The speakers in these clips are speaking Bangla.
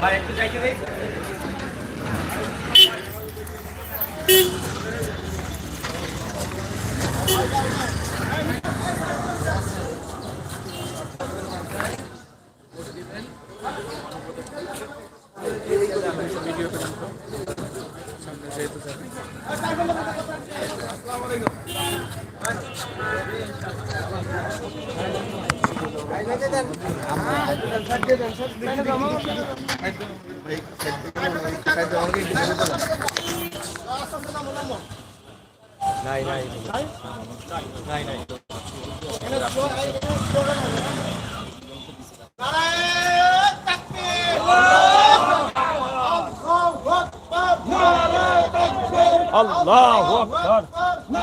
ভাই একটু যাইতে ভাই শহীদ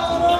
ভাইয়ের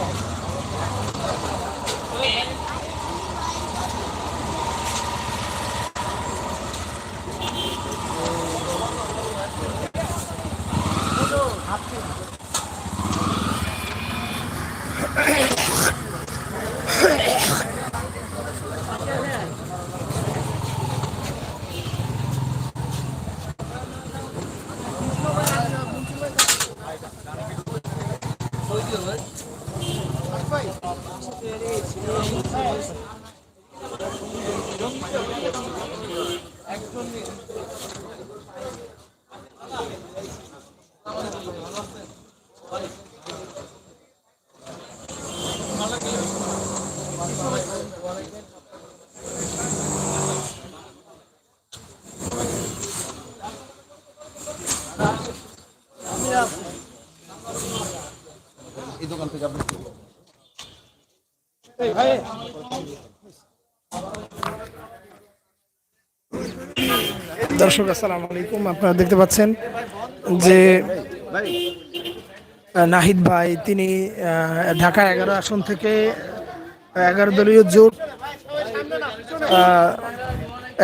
দর্শক, আসসালামু আলাইকুম। আপনারা দেখতে পাচ্ছেন যে নাহিদ ভাই, তিনি ঢাকা এগারো আসন থেকে এগারো দলীয় জোট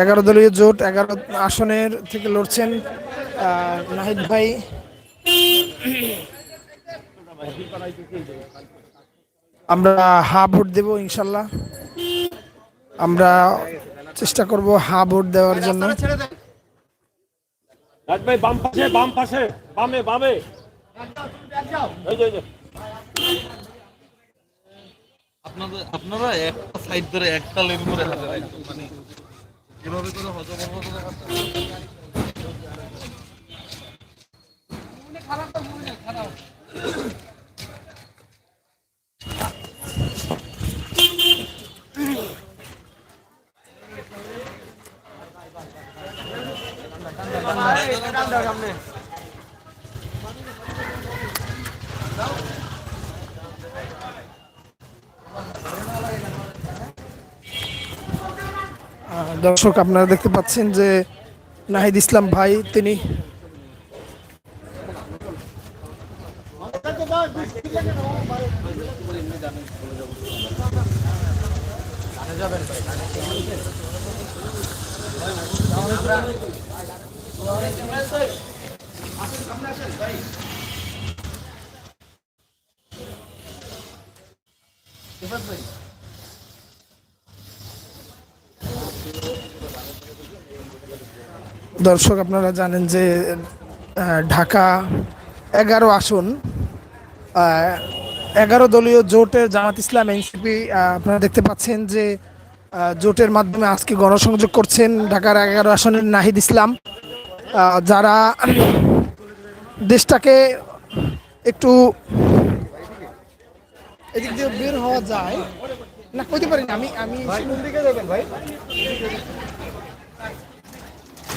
এগারো দলীয় জোট, এগারো আসনের থেকে লড়ছেন নাহিদ ভাই। আমরা হা ভোট দেবো ইনশাল্লাহ। আমরা চেষ্টা করব হা ভোট দেওয়ার জন্য। রাজ ভাই বাম পাশে বাম পাশে বামে বামে। এই যে, এই যে। আপনাদের আপনারা একটা সাইড ধরে একটা লেন করে মানে এভাবে করে হজবর্গ করে হাতে দর্শক আপনারা দেখতে পাচ্ছেন যে নাহিদ ইসলাম ভাই তিনি দর্শক, আপনারা জানেন যে ঢাকা এগারো আসন এগারো দলীয় জোটের জামাত ইসলাম, এনসিপি আপনারা দেখতে পাচ্ছেন যে জোটের মাধ্যমে আজকে গণসংযোগ করছেন ঢাকার এগারো আসনের নাহিদ ইসলাম। যারা দেশটাকে একটু এদিক দিয়ে বের হওয়া যায়। না, কইতে পারি আমি আমি ভাই?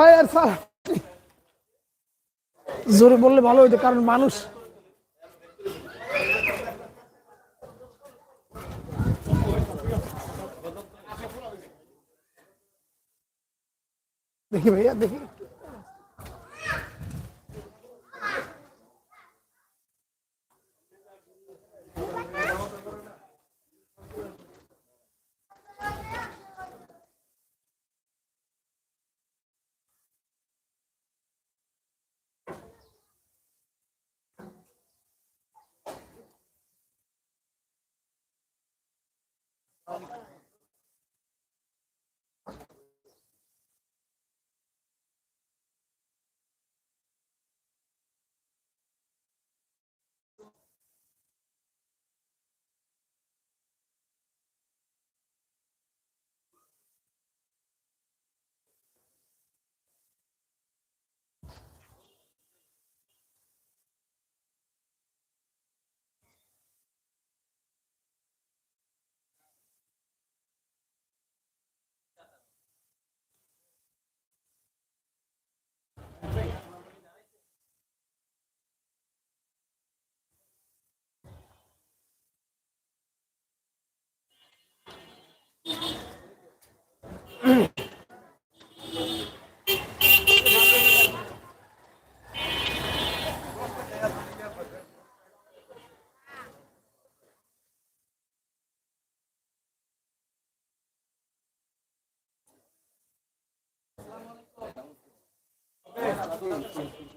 ভাই আর স্যার জোরে বললে ভালো হইতো কারণ মানুষ দেখি ভাইয়া দেখি। 응, 응.